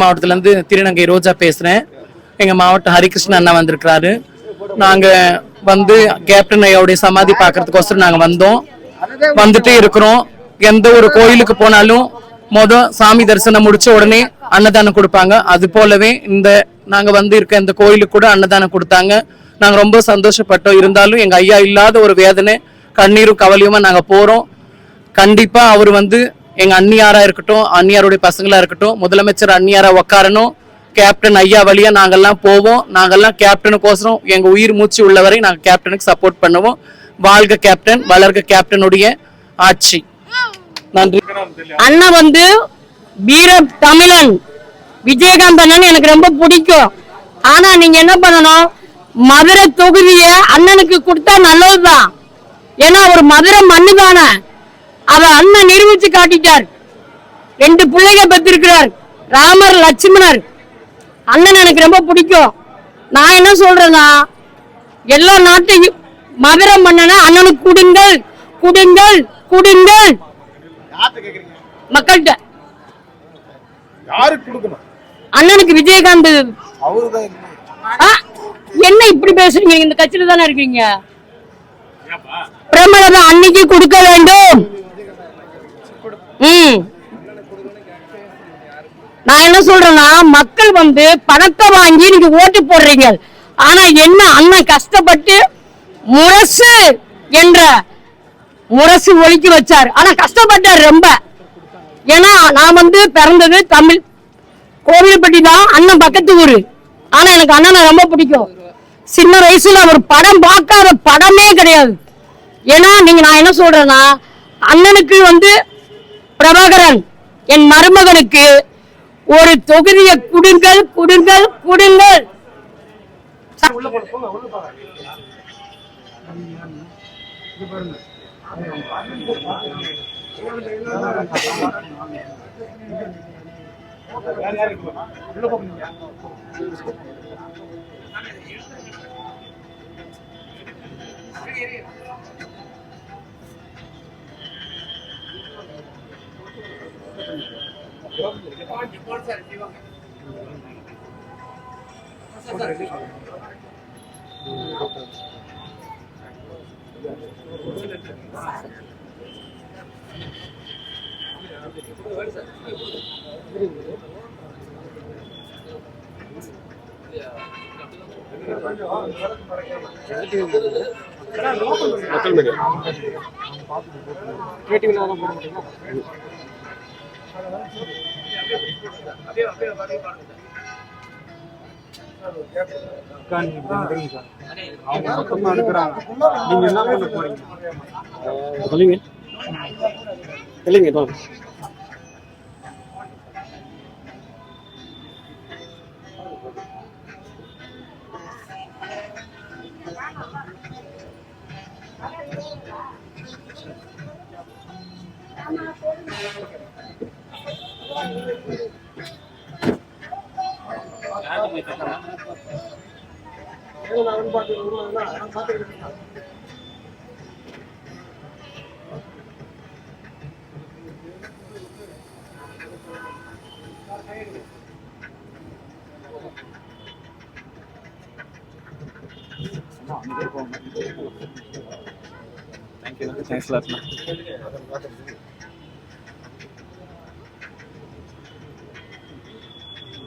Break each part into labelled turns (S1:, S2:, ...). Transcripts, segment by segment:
S1: மாவட்டத்துலேருந்து திருநங்கை ரோஜா பேசுறேன். எங்க மாவட்ட ஹரிகிருஷ்ணன் அண்ணா வந்திருக்கிறாரு. நாங்க வந்து கேப்டன் ஐயாவுடைய சமாதி பார்க்கறதுக்கோசரம் நாங்க வந்தோம். வந்துட்டே இருக்கிறோம். எந்த ஒரு கோயிலுக்கு போனாலும் மொத சாமி தரிசனம் முடிச்ச உடனே அன்னதானம் கொடுப்பாங்க. அது போலவே இந்த நாங்க வந்து இருக்க இந்த கோயிலுக்கு கூட அன்னதானம் கொடுத்தாங்க. நாங்க ரொம்ப சந்தோஷப்பட்டோம். இருந்தாலும் எங்க ஐயா இல்லாத ஒரு வேதனை கண்ணீரும் கவலையுமா நாங்க போறோம். கண்டிப்பா அவர் வந்து எங்க அண்ணியாரா இருக்கட்டும் அன்னியாருடைய பசங்களா இருக்கட்டும் முதலமைச்சர் அண்ணியாரா உக்காரணும். கேப்டன் ஐயா வழியா நாங்கெல்லாம் போவோம். நாங்கெல்லாம் கேப்டனுக்கோசரம் எங்க உயிர் மூச்சு உள்ளவரை நாங்கள் கேப்டனுக்கு சப்போர்ட் பண்ணுவோம். வாழ்க கேப்டன் வளர்க கேப்டனுடைய ஆட்சி. நன்றி.
S2: அண்ணன் வந்து வீர தமிழன் விஜயகாந்த் அண்ணன் எனக்கு ரொம்ப பிடிக்கும். ஆனா நீங்க என்ன பண்ணணும்? மதுரை தொகுதிய அண்ணனுக்கு கொடுத்தா நல்லதுதான். ஏன்னா ஒரு மதுரை மண்ணு தானே நிரூபிச்சு காட்டிட்டார். ரெண்டு பிள்ளைங்க பெற்றிருக்கிறார். ராமர் லட்சுமணர். அண்ணன் எனக்கு ரொம்ப பிடிக்கும். நான் என்ன சொல்றேன்னா எல்லா நாட்டையும் மதுரை மன்னனை அண்ணனுக்கு கொடுங்கள் கொடுங்கள் கொடுங்கள். மக்கள்கிட்ட. அண்ணனுக்கு விஜயகாந்த். என்ன? இப்படி பேசுறீங்க? இந்த கட்சியில தானே இருக்கீங்க? பிரமலதா அன்னைக்கு கொடுக்க வேண்டும். ம். நான் என்ன சொல்றேன்னா மக்கள் வந்து பணத்தை வாங்கி நீங்க ஓட்டு போடுறீங்க. ஆனா என்ன அண்ணன் கஷ்டப்பட்டு முரசு என்ற முரசு ஒழிக்க வச்சார். ஆனா கஷ்டப்பட்டார் ரொம்ப. ஏன்னா நான் வந்து பிறந்தது தமிழ். கோவில்பட்டி தான் அண்ணன் பக்கத்து ஊரு. ஆனா எனக்கு அண்ணனை ரொம்ப பிடிக்கும். சின்ன வயசுல ஒரு படம் பார்க்காத படமே கிடையாது. ஏன்னா நீங்க நான் என்ன சொல்றேன்னா அண்ணனுக்கு வந்து பிரபாகரன் என் மருமகனுக்கு ஒரு தொகுதியை குடுங்கள் குடுங்கள் குடுங்கள்.
S3: மக்கள் மீடியா நேட்டிவ்ல போட மாட்டீங்களா அவங்க மொத்தமா எடுக்கிறாங்க நீங்க என்ன பண்ண போறீங்க
S4: சொல்லுங்க இல்லைங்க இதோ தேங்க்ஸ் லாட்ண்ணா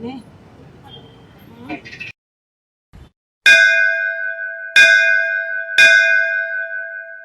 S4: Ne?